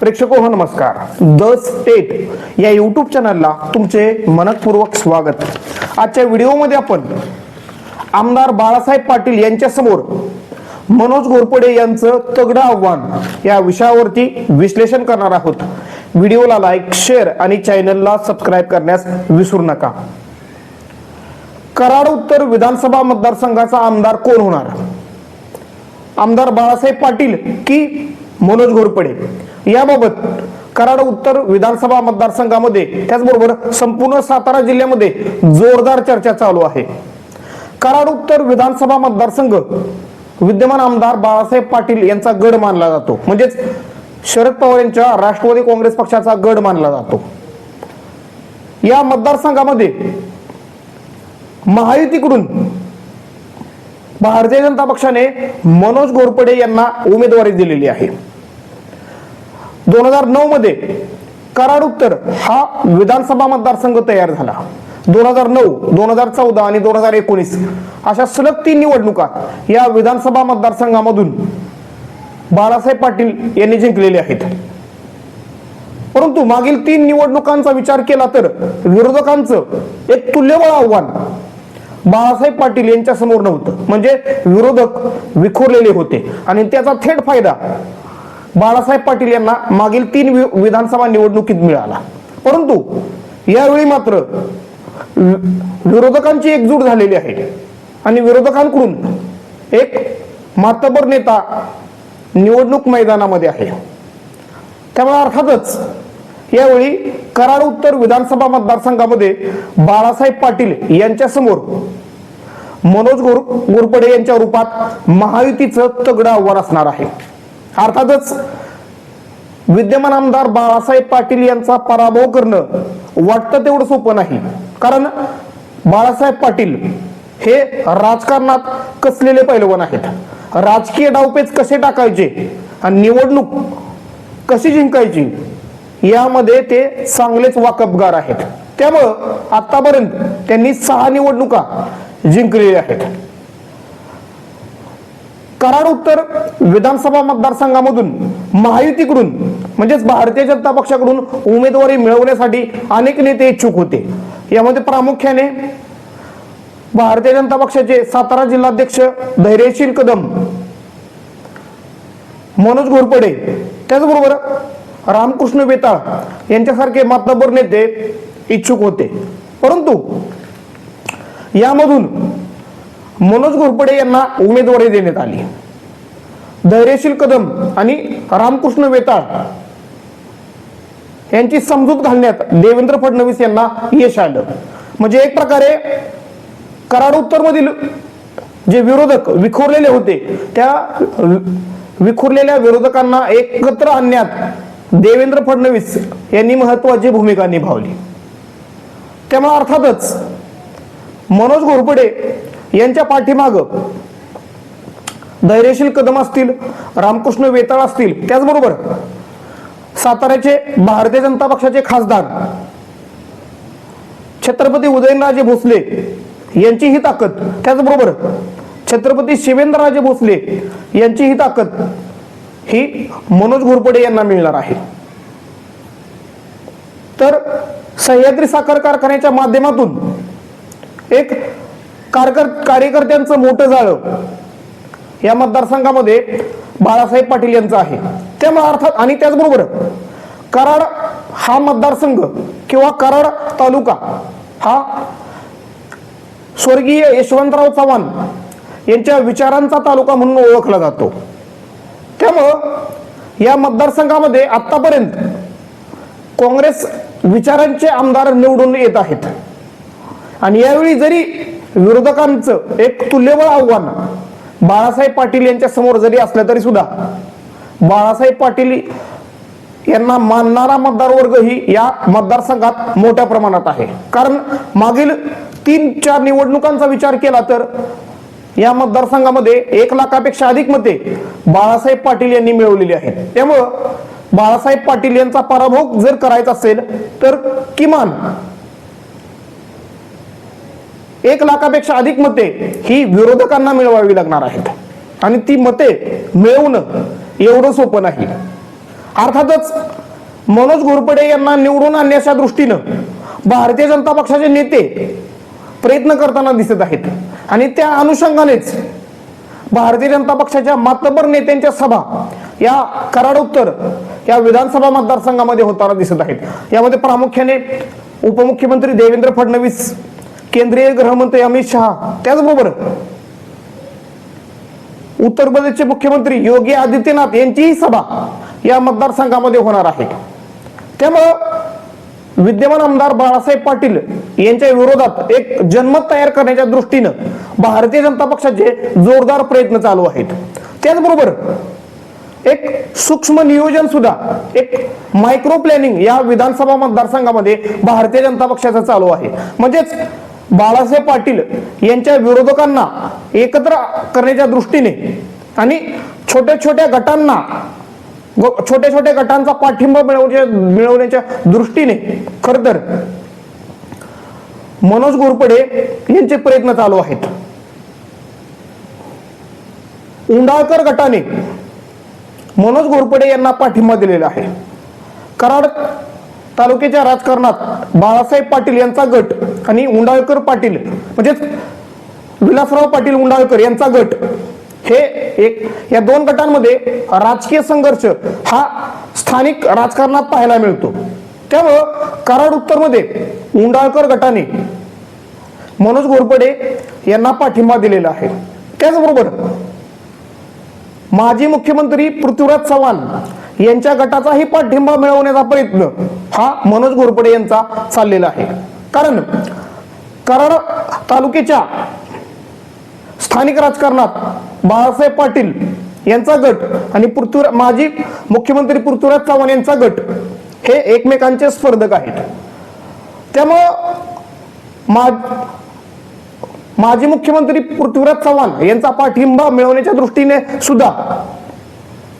प्रेक्षक हो नमस्कार. द स्टेट या यूट्यूब चॅनलला तुमचे मनपूर्वक स्वागत. आजच्या व्हिडिओमध्ये आपण आमदार बाळासाहेब पाटील यांच्या समोर मनोज घोरपडे यांचं तगडं आव्हान या विषयावरती विश्लेषण करणार आहोत. व्हिडिओला लाईक शेअर आणि चॅनलला सबस्क्राईब करण्यास विसरू नका. कराड उत्तर विधानसभा मतदारसंघाचा आमदार कोण होणार? आमदार बाळासाहेब पाटील की मनोज घोरपडे? याबाबत कराड उत्तर विधानसभा मतदारसंघामध्ये त्याचबरोबर संपूर्ण सातारा जिल्ह्यामध्ये जोरदार चर्चा चालू आहे. कराड उत्तर विधानसभा मतदारसंघ विद्यमान आमदार बाळासाहेब पाटील यांचा गड मानला जातो. म्हणजेच शरद पवार यांच्या राष्ट्रवादी काँग्रेस पक्षाचा गड मानला जातो. या मतदारसंघामध्ये महायुतीकडून भारतीय जनता पक्षाने मनोज घोरपडे यांना उमेदवारी दिलेली आहे. दोन हजार नऊ मध्ये कराड उत्तर हा विधानसभा मतदारसंघ तयार झाला. दोन हजार नऊ दोन हजार चौदा आणि दोन हजार एकोणीस अशा सलग तीन निवडणुका या विधानसभा मतदारसंघामधून बाळासाहेब पाटील यांनी जिंकलेले आहेत. परंतु मागील तीन निवडणुकांचा विचार केला तर विरोधकांचं एक तुल्यबळ आव्हान बाळासाहेब पाटील यांच्या समोर नव्हतं. म्हणजे विरोधक विखुरलेले होते आणि त्याचा थेट फायदा बाळासाहेब पाटील यांना मागील तीन विधानसभा निवडणुकीत मिळाला. परंतु यावेळी मात्र विरोधकांची एकजूट झालेली आहे. आणि विरोधकांकडून एक मातबर नेता निवडणूक मैदानामध्ये आहे. त्यामुळे अर्थातच यावेळी कराड उत्तर विधानसभा मतदारसंघामध्ये बाळासाहेब पाटील यांच्या समोर मनोज गोर गोरपडे यांच्या रूपात महायुतीचं तगडं आव्हान असणार आहे. अर्थातच विद्यमान आमदार बाळासाहेब पाटील यांचा पराभव करणं वाटतं तेवढं सोपं नाही. कारण बाळासाहेब पाटील हे राजकारणात कसलेले पैलवान आहेत? राजकीय डावपेच कसे टाकायचे? आणि निवडणूक कशी जिंकायची? यामध्ये ते चांगलेच वाकबगार आहेत. त्यामुळं आतापर्यंत त्यांनी सहा निवडणुका जिंकलेल्या आहेत. कराड उत्तर विधानसभा मतदारसंघामधून महायुतीकडून म्हणजेच भारतीय जनता पक्षाकडून उमेदवारी मिळवण्यासाठी अनेक नेते इच्छुक होते. यामध्ये प्रामुख्याने भारतीय जनता पक्षाचे सातारा जिल्हाध्यक्ष धैर्यशील कदम मनोज घोरपडे त्याचबरोबर रामकृष्ण बेताळ यांच्यासारखे मातबर नेते इच्छुक होते. परंतु यामधून मनोज घोरपडे यांना उमेदवारी देण्यात आली. धैर्यशील कदम आणि रामकृष्ण वेताळ यांची समजूत घालण्यात देवेंद्र फडणवीस यांना यश आलं. म्हणजे एक प्रकारे कराड उत्तर मधील जे विरोधक विखुरलेले होते त्या विखुरलेल्या विरोधकांना एकत्र आणण्यात देवेंद्र फडणवीस यांनी महत्वाची भूमिका निभावली. त्यामुळे अर्थातच मनोज घोरपडे यांच्या पाठीमाग धैर्यशील कदम असतील रामकृष्ण वेताळ असतील त्याचबरोबर साताऱ्याचे भारतीय जनता पक्षाचे खासदार छत्रपती उदयनराजे भोसले यांची ही ताकद त्याचबरोबर छत्रपती शिवेंद्रराजे भोसले यांची ही ताकद ही मनोज घोरपडे यांना मिळणार आहे. तर सह्याद्री साखर कारखान्याच्या माध्यमातून एक कारकर कार्यकर्त्यांचं मोठं जाळं या मतदारसंघामध्ये बाळासाहेब पाटील यांचं आहे. त्यामुळे अर्थात आणि त्याचबरोबर कराड हा मतदारसंघ किंवा कराड तालुका हा स्वर्गीय यशवंतराव चव्हाण यांच्या विचारांचा तालुका म्हणून ओळखला जातो. त्यामुळं या मतदारसंघामध्ये आतापर्यंत काँग्रेस विचारांचे आमदार निवडून येत आहेत. आणि यावेळी जरी विरोधकांचं एक तुल्यबळ आव्हान. बाळासाहेब पाटील यांच्या समोर जरी असलं तरी सुद्धा बाळासाहेब पाटील यांना मानणारा मतदार वर्ग ही या मतदारसंघात मोठ्या प्रमाणात आहे. कारण मागील तीन चार निवडणुकांचा विचार केला तर या मतदारसंघामध्ये एक लाखापेक्षा अधिक मते बाळासाहेब पाटील यांनी मिळवलेली आहेत. त्यामुळं बाळासाहेब पाटील यांचा पराभव जर करायचा असेल तर किमान एक लाखापेक्षा अधिक मते ही विरोधकांना मिळवावी लागणार आहेत. आणि ती मते मिळवणं एवढं सोपं नाही. अर्थातच मनोज घोरपडे यांना निवडून आणण्याच्या दृष्टीनं भारतीय जनता पक्षाचे नेते प्रयत्न करताना दिसत आहेत. आणि त्या अनुषंगानेच भारतीय जनता पक्षाच्या मातबर नेत्यांच्या सभा या कराड उत्तर या विधानसभा मतदारसंघामध्ये होताना दिसत आहेत. यामध्ये प्रामुख्याने उपमुख्यमंत्री देवेंद्र फडणवीस केंद्रीय गृहमंत्री अमित शहा त्याचबरोबर उत्तर प्रदेशचे मुख्यमंत्री योगी आदित्यनाथ यांचीही सभा या मतदारसंघामध्ये होणार आहे. त्यामुळं विद्यमान आमदार बाळासाहेब पाटील यांच्या विरोधात एक जनमत तयार करण्याच्या दृष्टीनं भारतीय जनता पक्षाचे जोरदार प्रयत्न चालू आहेत. त्याचबरोबर एक सूक्ष्म नियोजन सुद्धा एक मायक्रो प्लॅनिंग या विधानसभा मतदारसंघामध्ये भारतीय जनता पक्षाचं चालू आहे. म्हणजेच बाळासाहेब पाटील यांच्या विरोधकांना एकत्र करण्याच्या दृष्टीने आणि छोट्या छोट्या गटांना छोट्या छोट्या गटांचा पाठिंबा मिळवण्याच्या मिळवण्याच्या दृष्टीने खर तर मनोज घोरपडे यांचे प्रयत्न चालू आहेत. उंडाळकर गटाने मनोज घोरपडे यांना पाठिंबा दिलेला आहे. कराड तालुक्याच्या राजकारणात बाळासाहेब पाटील यांचा गट आणि उंडाळकर पाटील म्हणजेच विलासराव पाटील उंडाळकर यांचा गट. हे एक या दोन गटांमध्ये राजकीय संघर्ष हा स्थानिक राजकारणात पाहायला मिळतो. त्यामुळं कराड उत्तरमध्ये उंडाळकर गटाने मनोज घोरपडे यांना पाठिंबा दिलेला आहे. त्याचबरोबर माजी मुख्यमंत्री पृथ्वीराज चव्हाण यांच्या गटाचाही पाठिंबा मिळवण्याचा प्रयत्न हा मनोज घोरपडे यांचा चाललेला आहे. कारण कराड तालुक्याच्या स्थानिक राजकारणात बाळासाहेब पाटील यांचा गट आणि पृथ्वीराज माजी मुख्यमंत्री पृथ्वीराज चव्हाण यांचा गट हे एकमेकांचे स्पर्धक आहेत. त्यामुळं मा माजी मुख्यमंत्री पृथ्वीराज चव्हाण यांचा पाठिंबा मिळवण्याच्या दृष्टीने सुद्धा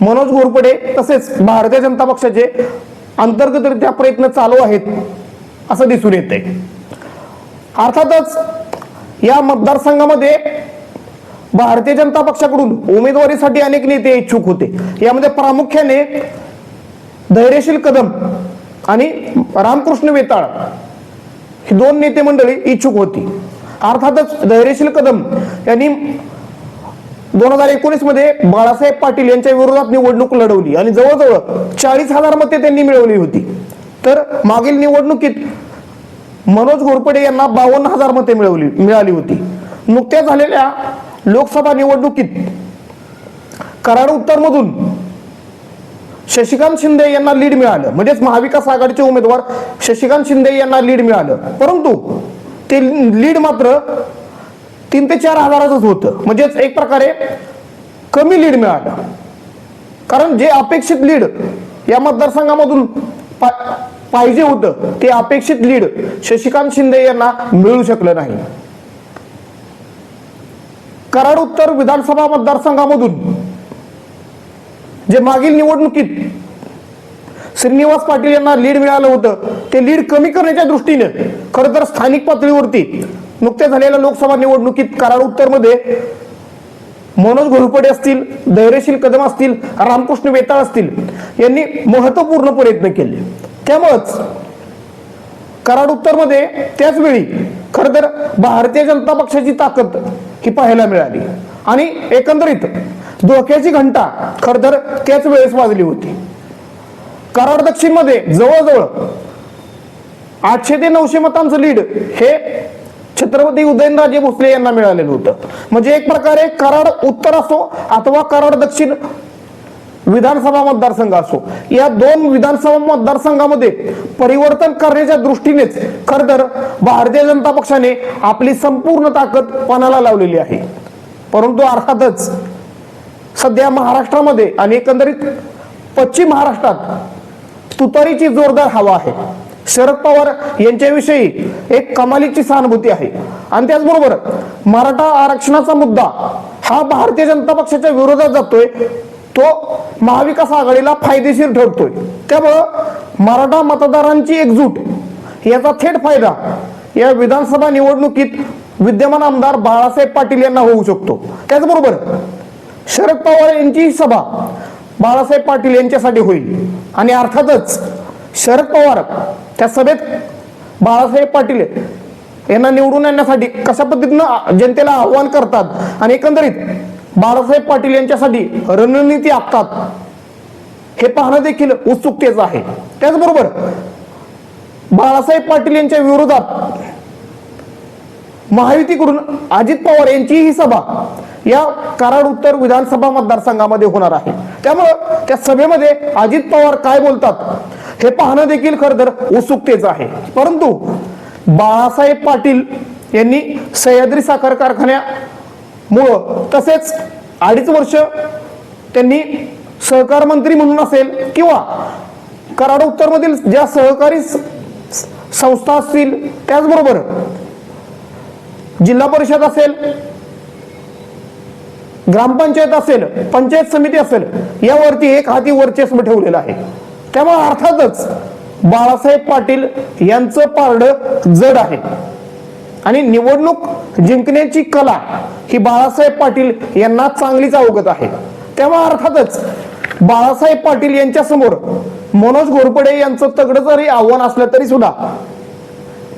मनोज घोरपडे तसेच भारतीय जनता पक्षाचे अंतर्गतरित्या प्रयत्न चालू आहेत. असं दिसून येते. अर्थातच या मतदारसंघामध्ये भारतीय जनता पक्षाकडून उमेदवारीसाठी अनेक नेते इच्छुक होते. यामध्ये प्रामुख्याने धैर्यशील कदम आणि रामकृष्ण वेताळ ही दोन नेते मंडळी इच्छुक होती. अर्थातच धैर्यशील कदम यांनी दोन हजार एकोणीसमध्ये बाळासाहेब पाटील यांच्या विरोधात निवडणूक लढवली आणि जवळजवळ चाळीस हजार मते त्यांनी मिळवली होती. तर मागील निवडणुकीत मनोज घोरपडे यांना बावन्न हजार मते मिळवली मिळाली होती. नुकत्याच झालेल्या लोकसभा निवडणुकीत कराड उत्तरमधून शशिकांत शिंदे यांना लीड मिळालं. म्हणजेच महाविकास आघाडीचे उमेदवार शशिकांत शिंदे यांना लीड मिळालं. परंतु ते लीड मात्र तीन ते चार हजाराचंच होतं. म्हणजेच एक प्रकारे कमी लीड मिळालं. कारण जे अपेक्षित लीड या मतदारसंघामधून पाहिजे होतं ते अपेक्षित लीड शशिकांत शिंदे यांना मिळू शकलं नाही. कराड उत्तर विधानसभा मतदारसंघामधून जे मागील निवडणुकीत श्रीनिवास पाटील यांना लीड मिळालं होतं ते लीड कमी करण्याच्या दृष्टीने खरं तर स्थानिक पातळीवरती नुकत्या झालेल्या लोकसभा निवडणुकीत कराड उत्तरमध्ये मनोज घोरपडे असतील धैर्यशील कदम असतील रामकृष्ण वेताळ असतील यांनी महत्त्वपूर्ण प्रयत्न केले. त्यामुळंच कराड उत्तरमध्ये त्याच वेळी खर तर भारतीय जनता पक्षाची ताकद ही पाहायला मिळाली. आणि एकंदरीत धोक्याची घंटा खर तर त्याच वेळेस वाजली होती. कराड दक्षिणमध्ये जवळजवळ आठशे ते नऊशे मतांचं लीड हे छत्रपती उदयनराजे भोसले यांना मिळालेलं होतं. म्हणजे एक प्रकारे कराड उत्तर असो अथवा कराड दक्षिण विधानसभा मतदारसंघ असो. या दोन विधानसभा मतदारसंघामध्ये परिवर्तन करण्याच्या दृष्टीनेच खर तर भारतीय जनता पक्षाने आपली संपूर्ण ताकद पणाला लावलेली आहे. परंतु अर्थातच सध्या महाराष्ट्रामध्ये आणि एकंदरीत पश्चिम महाराष्ट्रात तुतारीची जोरदार हवा आहे. शरद पवार यांच्याविषयी एक कमालीची सहानुभूती आहे. आणि त्याचबरोबर मराठा आरक्षणाचा मुद्दा हा भारतीय जनता पक्षाच्या विरोधात जातोय. तो महाविकास आघाडीला फायदेशीर ठरतोय. त्यामुळं मराठा मतदारांची एकजूट याचा थेट फायदा या विधानसभा निवडणुकीत विद्यमान आमदार बाळासाहेब पाटील यांना होऊ शकतो. त्याचबरोबर शरद पवार यांची सभा बाळासाहेब पाटील यांच्यासाठी होईल. आणि अर्थातच शरद पवार त्या सभेत बाळासाहेब पाटील यांना निवडून आणण्यासाठी कशा पद्धतीनं जनतेला आव्हान करतात आणि एकंदरीत बाळासाहेब पाटील यांच्यासाठी रणनीती आखतात. हे पाहणं देखील उत्सुकतेच आहे. त्याचबरोबर बाळासाहेब पाटील यांच्या विरोधात महायुतीकडून अजित पवार यांचीही सभा या कराड उत्तर विधानसभा मतदारसंघामध्ये होणार आहे. त्यामुळं त्या सभेमध्ये अजित पवार काय बोलतात हे पाहणं देखील खरं तर उत्सुकतेच आहे. परंतु बाळासाहेब पाटील यांनी सह्याद्री साखर कारखान्या कारखान्यामुळं तसेच अडीच वर्ष त्यांनी सहकार मंत्री म्हणून असेल किंवा कराड उत्तरमधील ज्या सहकारी संस्था असतील त्याचबरोबर जिल्हा परिषद असेल ग्रामपंचायत असेल पंचायत समिती असेल यावरती एक हाती वर्चस्व ठेवलेलं आहे. त्यामुळे अर्थातच बाळासाहेब पाटील यांचं पारड जड आहे. आणि निवडणूक जिंकण्याची कला ही बाळासाहेब पाटील यांना चांगलीच अवगत आहे. तेव्हा अर्थातच बाळासाहेब पाटील यांच्या समोर मनोज घोरपडे यांचं तगड जरी आव्हान असलं तरी सुद्धा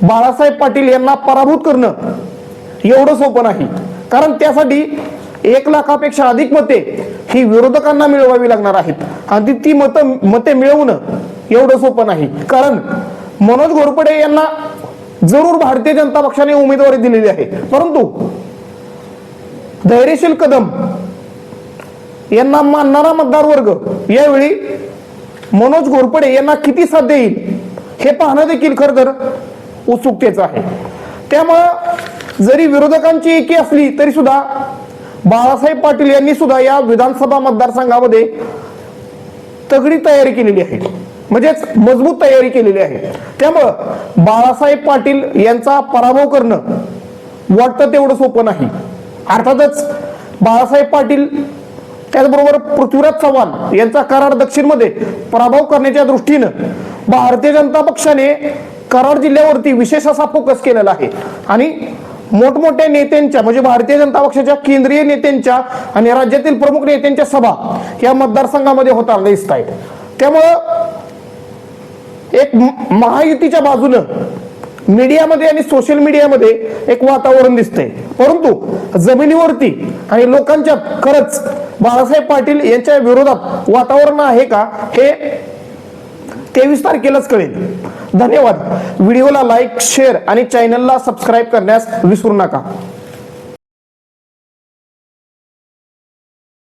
बाळासाहेब पाटील यांना पराभूत करणं एवढं सोपं नाही. कारण त्यासाठी एक लाखापेक्षा अधिक मते ही विरोधकांना मिळवावी लागणार आहेत. आणि ती- ती मत मते मिळवणं एवढं सोपं नाही. कारण मनोज घोरपडे यांना जरूर भारतीय जनता पक्षाने उमेदवारी दिलेली आहे. परंतु धैर्यशील कदम यांना मानणारा मतदार वर्ग यावेळी मनोज घोरपडे यांना किती साथ देईल हे पाहणं देखील खर तर उत्सुकतेच आहे. त्यामुळं जरी विरोधकांची एकी असली तरी सुद्धा बाळासाहेब पाटील यांनी सुद्धा या विधानसभा मतदारसंघामध्ये तगडी तयारी केलेली आहे. म्हणजेच मजबूत तयारी केलेली आहे. त्यामुळं बाळासाहेब पाटील यांचा पराभव करणं वाटतं तेवढं सोपं नाही. अर्थातच बाळासाहेब पाटील त्याचबरोबर पृथ्वीराज चव्हाण यांचा कराड दक्षिणमध्ये पराभव करण्याच्या दृष्टीनं भारतीय जनता पक्षाने कराड जिल्ह्यावरती विशेष असा फोकस केलेला आहे. आणि मोठमोठ्या नेत्यांच्या म्हणजे भारतीय जनता पक्षाच्या केंद्रीय नेत्यांच्या आणि राज्यातील प्रमुख नेत्यांच्या सभा या मतदारसंघामध्ये होताना दिसत आहेत त्यामुळं एक महायुतीच्या बाजूनं मीडियामध्ये आणि सोशल मीडियामध्ये एक वातावरण दिसतंय. परंतु जमिनीवरती आणि लोकांच्या खरंच बाळासाहेब पाटील यांच्या विरोधात वातावरण आहे का हे तेवीस तारखेलाच कळेल. धन्यवाद. व्हिडिओला लाईक शेअर आणि चॅनलला सबस्क्राईब करण्यास विसरू नका.